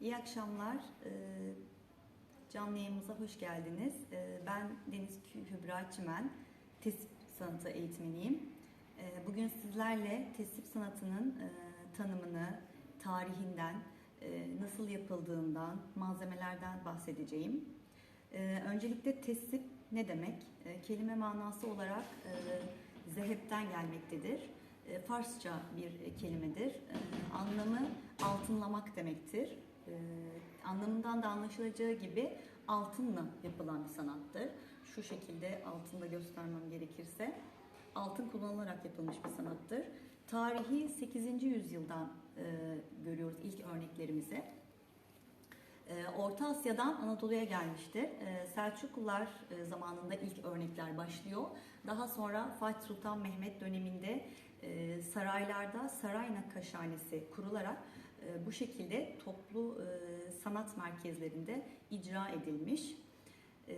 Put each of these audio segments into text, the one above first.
İyi akşamlar. Ee, Canlı yayınımıza hoş geldiniz. Ee, Ben Deniz Kübra Çimen, tesip sanatı eğitmeniyim. Ee, Bugün sizlerle tesip sanatının e, tanımını, tarihinden, e, nasıl yapıldığından, malzemelerden bahsedeceğim. Öncelikle tesip ne demek? Kelime manası olarak e, zehepten gelmektedir. Farsça bir kelimedir. Anlamı altınlamak demektir. E, Anlamından da anlaşılacağı gibi altınla yapılan bir sanattır. Şu şekilde altında göstermem gerekirse altın kullanılarak yapılmış bir sanattır. Tarihi 8. yüzyıldan e, görüyoruz ilk örneklerimizi. Ee, Orta Asya'dan Anadolu'ya gelmiştir. Ee, Selçuklular e, zamanında ilk örnekler başlıyor. Daha sonra Fatih Sultan Mehmet döneminde e, saraylarda saray nakkaşhanesi kurularak e, bu şekilde toplu e, sanat merkezlerinde icra edilmiş. E,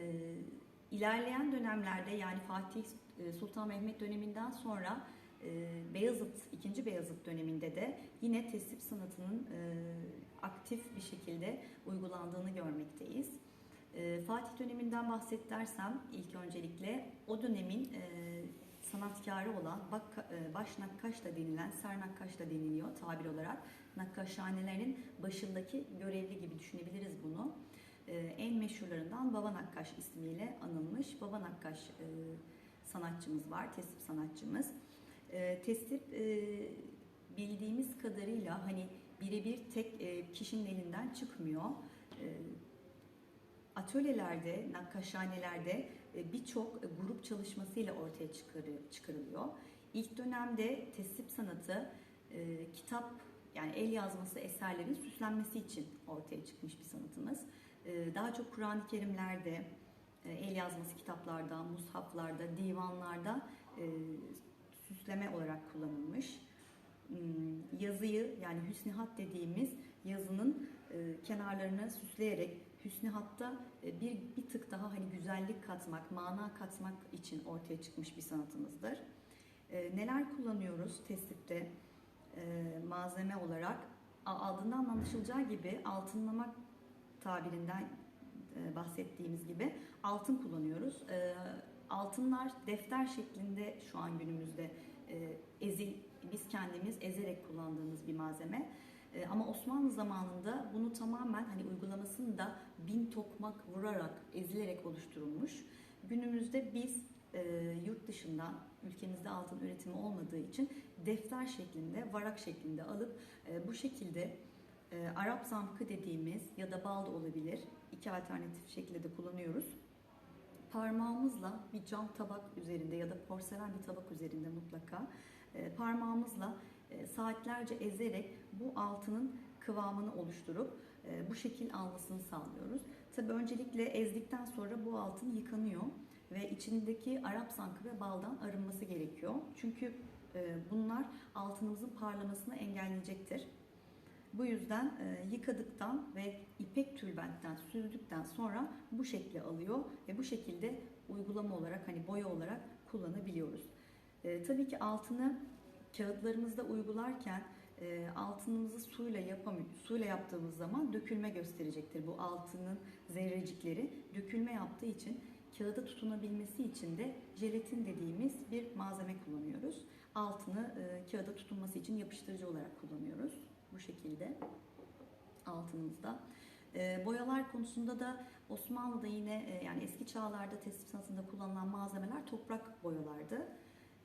İlerleyen dönemlerde yani Fatih e, Sultan Mehmet döneminden sonra Beyazıt, 2. Beyazıt döneminde de yine tesip sanatının aktif bir şekilde uygulandığını görmekteyiz. Fatih döneminden bahset dersem ilk öncelikle o dönemin sanatkarı olan bak, e, baş nakkaş da denilen, ser nakkaş da deniliyor tabir olarak. Nakkaşhanelerin başındaki görevli gibi düşünebiliriz bunu. E, en meşhurlarından Baba Nakkaş ismiyle anılmış Baba Nakkaş e, sanatçımız var, tesip sanatçımız. Tesip bildiğimiz kadarıyla hani birebir tek kişinin elinden çıkmıyor. Atölyelerde, nakkaşhanelerde birçok e, grup çalışmasıyla ortaya çıkarı- çıkarılıyor. İlk dönemde tesip sanatı e, kitap yani el yazması eserlerin süslenmesi için ortaya çıkmış bir sanatımız. E, Daha çok Kur'an-ı Kerimlerde, el yazması kitaplarda, mushaflarda, divanlarda süsleme olarak kullanılmış. Hmm, Yazıyı yani hüsnihat dediğimiz yazının kenarlarını süsleyerek hüsnihatta e, bir bir tık daha hani güzellik katmak, mana katmak için ortaya çıkmış bir sanatımızdır. E, Neler kullanıyoruz tesipte e, malzeme olarak? Adından anlaşılacağı gibi altınlamak tabirinden bahsettiğimiz gibi altın kullanıyoruz. Altınlar defter şeklinde şu an günümüzde ezil biz kendimiz ezerek kullandığımız bir malzeme. E, ama Osmanlı zamanında bunu tamamen hani uygulamasını da bin tokmak vurarak, ezilerek oluşturulmuş. Günümüzde biz e, yurt dışından ülkemizde altın üretimi olmadığı için defter şeklinde, varak şeklinde alıp e, bu şekilde e, Arap zamkı dediğimiz ya da bal da olabilir. iki alternatif şekilde de kullanıyoruz. Parmağımızla bir cam tabak üzerinde ya da porselen bir tabak üzerinde mutlaka e, parmağımızla saatlerce ezerek bu altının kıvamını oluşturup e, bu şekil almasını sağlıyoruz. Tabii öncelikle ezdikten sonra bu altın yıkanıyor ve içindeki Arap sankı ve baldan arınması gerekiyor. Çünkü e, bunlar altınımızın parlamasını engelleyecektir. Bu yüzden e, yıkadıktan ve ipek tülbentten süzdükten sonra bu şekli alıyor ve bu şekilde uygulama olarak hani boya olarak kullanabiliyoruz. E, tabii ki altını kağıtlarımızda uygularken e, altınımızı suyla yapamıyor. Suyla yaptığımız zaman dökülme gösterecektir. Bu altının zerrecikleri dökülme yaptığı için kağıda tutunabilmesi için de jelatin dediğimiz bir malzeme kullanıyoruz. Altını e, kağıda tutunması için yapıştırıcı olarak kullanıyoruz. Bu şekilde altınımızda. E, boyalar konusunda da Osmanlı'da yine e, yani eski çağlarda tesip sanatında kullanılan malzemeler toprak boyalardı.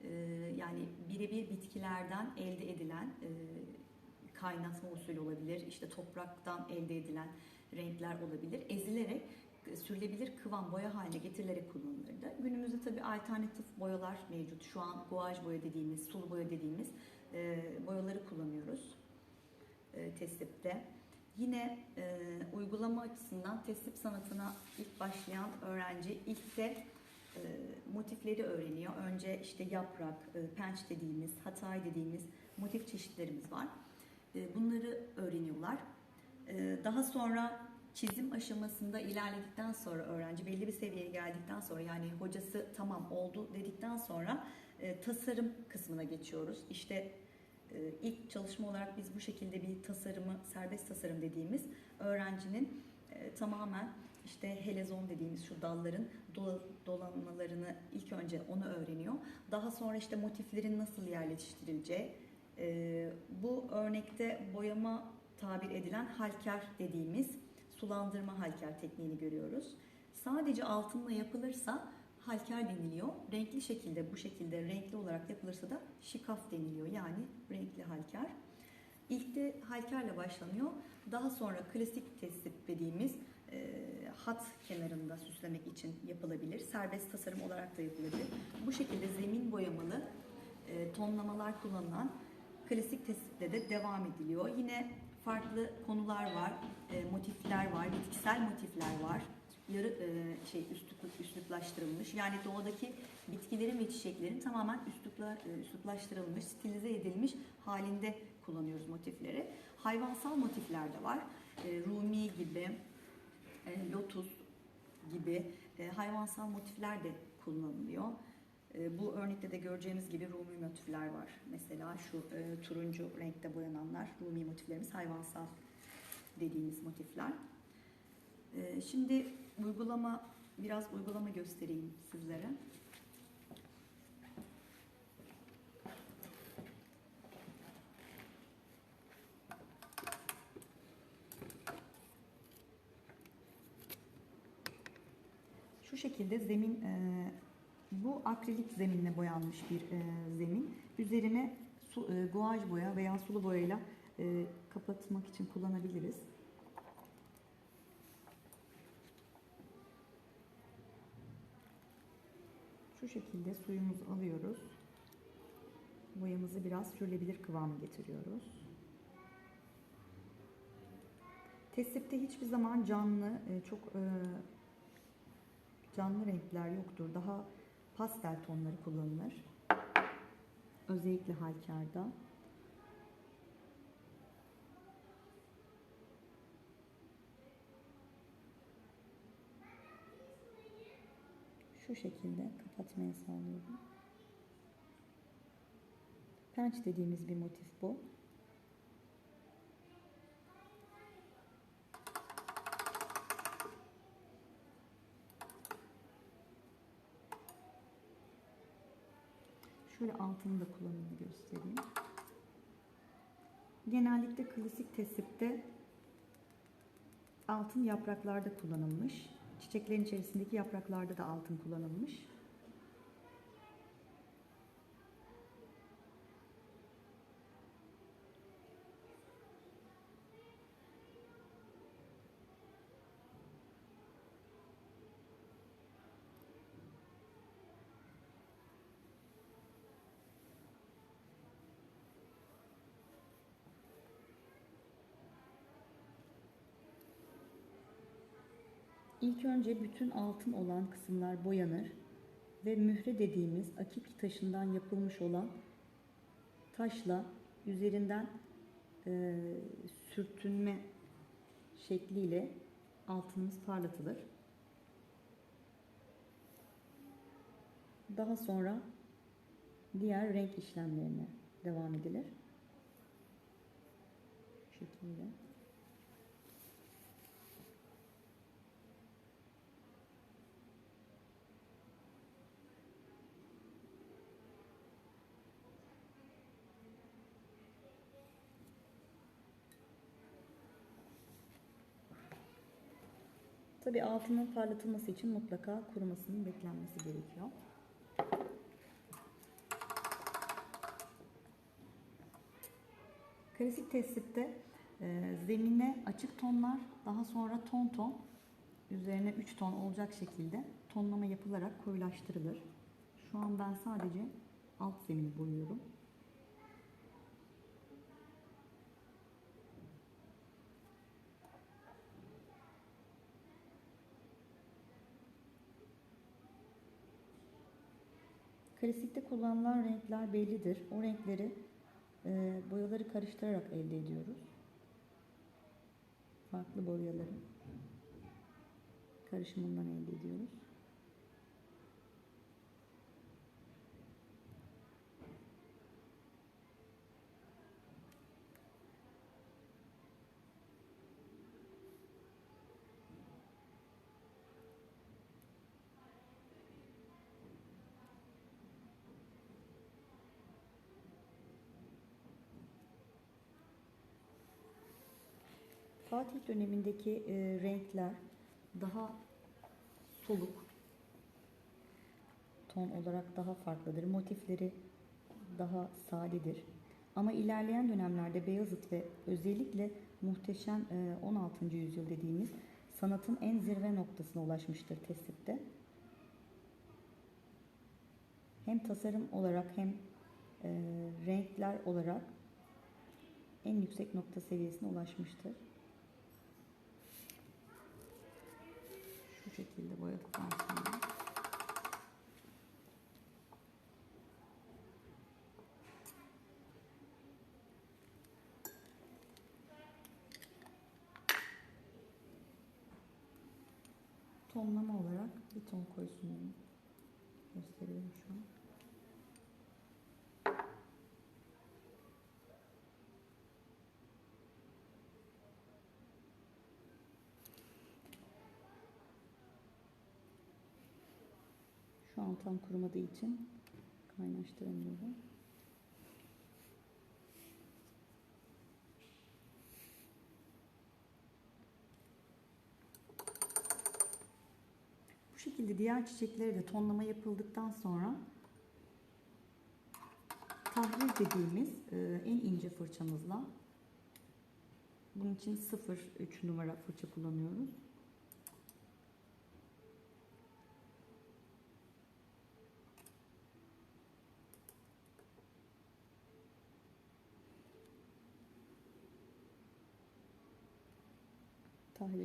E, yani birebir bitkilerden elde edilen e, kaynatma usulü olabilir, işte topraktan elde edilen renkler olabilir. Ezilerek e, sürülebilir kıvam boya haline getirilerek kullanılırdı. Günümüzde tabii alternatif boyalar mevcut. Şu an guaj boya dediğimiz, sulu boya dediğimiz e, boyaları kullanıyoruz e, tesipte. Yine e, uygulama açısından tesip sanatına ilk başlayan öğrenci ilk de motifleri öğreniyor. Önce işte yaprak, e, penç dediğimiz, hatay dediğimiz motif çeşitlerimiz var. E, bunları öğreniyorlar. E, daha sonra çizim aşamasında ilerledikten sonra öğrenci belli bir seviyeye geldikten sonra yani hocası tamam oldu dedikten sonra e, tasarım kısmına geçiyoruz. İşte e, ilk çalışma olarak biz bu şekilde bir tasarımı serbest tasarım dediğimiz öğrencinin e, tamamen işte helezon dediğimiz şu dalların dola- dolanmalarını ilk önce onu öğreniyor. Daha sonra işte motiflerin nasıl yerleştirileceği, bu örnekte boyama tabir edilen halker dediğimiz sulandırma halker tekniğini görüyoruz. Sadece altınla yapılırsa halker deniliyor. Renkli şekilde bu şekilde renkli olarak yapılırsa da şikaf deniliyor. Yani renkli halker. İlk de halkerle başlanıyor. Daha sonra klasik tesip dediğimiz hat kenarında süslemek için yapılabilir. Serbest tasarım olarak da yapılabilir. Bu şekilde zemin boyamalı e, tonlamalar kullanılan klasik tesiple de devam ediliyor. Yine farklı konular var, e, motifler var, bitkisel motifler var. Yarı e, şey üstlük, üsluplaştırılmış. Yani doğadaki bitkilerin ve çiçeklerin tamamen üslupla, e, üsluplaştırılmış, stilize edilmiş halinde kullanıyoruz motifleri. Hayvansal motifler de var. E, Rumi gibi, e, lotus gibi e, hayvansal motifler de kullanılıyor. E, bu örnekte de göreceğimiz gibi Rumi motifler var. Mesela şu e, turuncu renkte boyananlar Rumi motiflerimiz hayvansal dediğimiz motifler. E, şimdi uygulama biraz uygulama göstereyim sizlere. Şekilde zemin e, bu akrilik zeminle boyanmış bir e, zemin. Üzerine su, e, guaj boya veya sulu boyayla e, kapatmak için kullanabiliriz. Şu şekilde suyumuzu alıyoruz. Boyamızı biraz sürülebilir kıvama getiriyoruz. Tesipte hiçbir zaman canlı, e, çok e, canlı renkler yoktur. Daha pastel tonları kullanılır. Özellikle halkarda. Şu şekilde kapatmaya sağlıyorum. Penç dediğimiz bir motif bu. Altını da kullanımını göstereyim. Genellikle klasik tesipte altın yapraklarda kullanılmış. Çiçeklerin içerisindeki yapraklarda da altın kullanılmış. İlk önce bütün altın olan kısımlar boyanır ve mühre dediğimiz akik taşından yapılmış olan taşla üzerinden e, sürtünme şekliyle altınımız parlatılır. Daha sonra diğer renk işlemlerine devam edilir. Bu şekilde. Tabii altının parlatılması için mutlaka kurumasının beklenmesi gerekiyor. Klasik tesipte e, zemine açık tonlar, daha sonra ton ton, üzerine 3 ton olacak şekilde tonlama yapılarak koyulaştırılır. Şu an ben sadece alt zemini boyuyorum. Klasikte kullanılan renkler bellidir. O renkleri e, boyaları karıştırarak elde ediyoruz. Farklı boyaların karışımından elde ediyoruz. Fatih dönemindeki e, renkler daha soluk, ton olarak daha farklıdır. Motifleri daha sadedir. Ama ilerleyen dönemlerde Beyazıt ve özellikle muhteşem e, 16. yüzyıl dediğimiz sanatın en zirve noktasına ulaşmıştır tesipte. Hem tasarım olarak hem e, renkler olarak en yüksek nokta seviyesine ulaşmıştır. Şu şekilde boyadıktan sonra tonlama olarak bir ton koysun gösteriyorum şu an. Şu an tam kurumadığı için kaynaştıramıyorum. Bu şekilde diğer çiçekleri de tonlama yapıldıktan sonra tahrir dediğimiz e, en ince fırçamızla bunun için 0,3 numara fırça kullanıyoruz.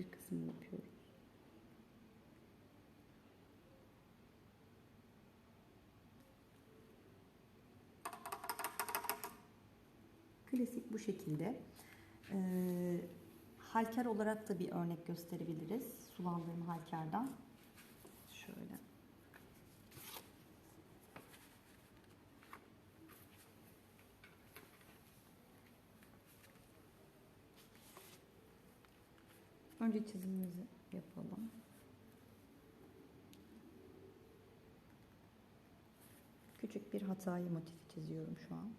Tahrir kısmını yapıyoruz. Klasik bu şekilde. Ee, halker olarak da bir örnek gösterebiliriz. Sulandırma halkerden. Önce çizimimizi yapalım. Küçük bir hatayı motifi çiziyorum şu an.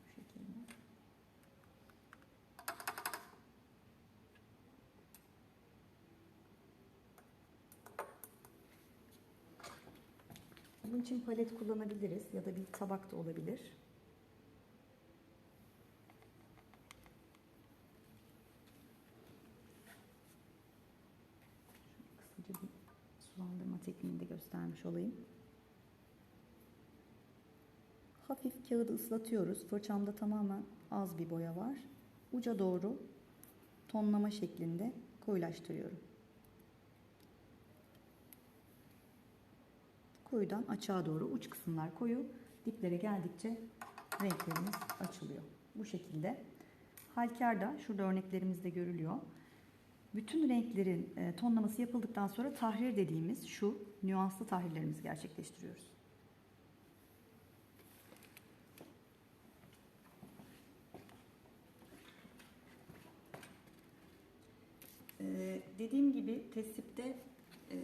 Bu şekilde. Bunun için palet kullanabiliriz ya da bir tabak da olabilir. Kısaca bir sulandırma tekniğini de göstermiş olayım. Hafif kağıdı ıslatıyoruz. Fırçamda tamamen az bir boya var. Uca doğru tonlama şeklinde koyulaştırıyorum. Koyudan açığa doğru uç kısımlar koyu, diplere geldikçe renklerimiz açılıyor. Bu şekilde. Halkarda şurada örneklerimizde görülüyor. Bütün renklerin e, tonlaması yapıldıktan sonra tahrir dediğimiz şu nüanslı tahrirlerimizi gerçekleştiriyoruz. Ee, dediğim gibi tesipte e,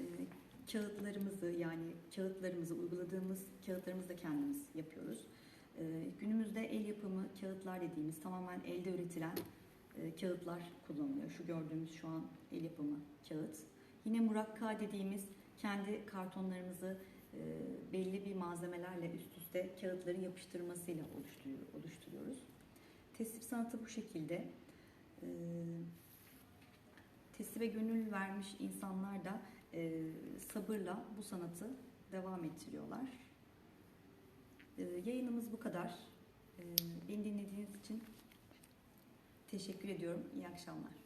kağıtlarımızı yani kağıtlarımızı uyguladığımız kağıtlarımızı da kendimiz yapıyoruz. Ee, günümüzde el yapımı kağıtlar dediğimiz tamamen elde üretilen e, kağıtlar kullanılıyor. Şu gördüğümüz şu an el yapımı kağıt. Yine murakka dediğimiz kendi kartonlarımızı e, belli bir malzemelerle üst üste kağıtların yapıştırmasıyla oluşturuyor, oluşturuyoruz. Tesip sanatı bu şekilde. Ee, tesibe gönül vermiş insanlar da e, sabırla bu sanatı devam ettiriyorlar. E, yayınımız bu kadar. E, beni dinlediğiniz için teşekkür ediyorum. İyi akşamlar.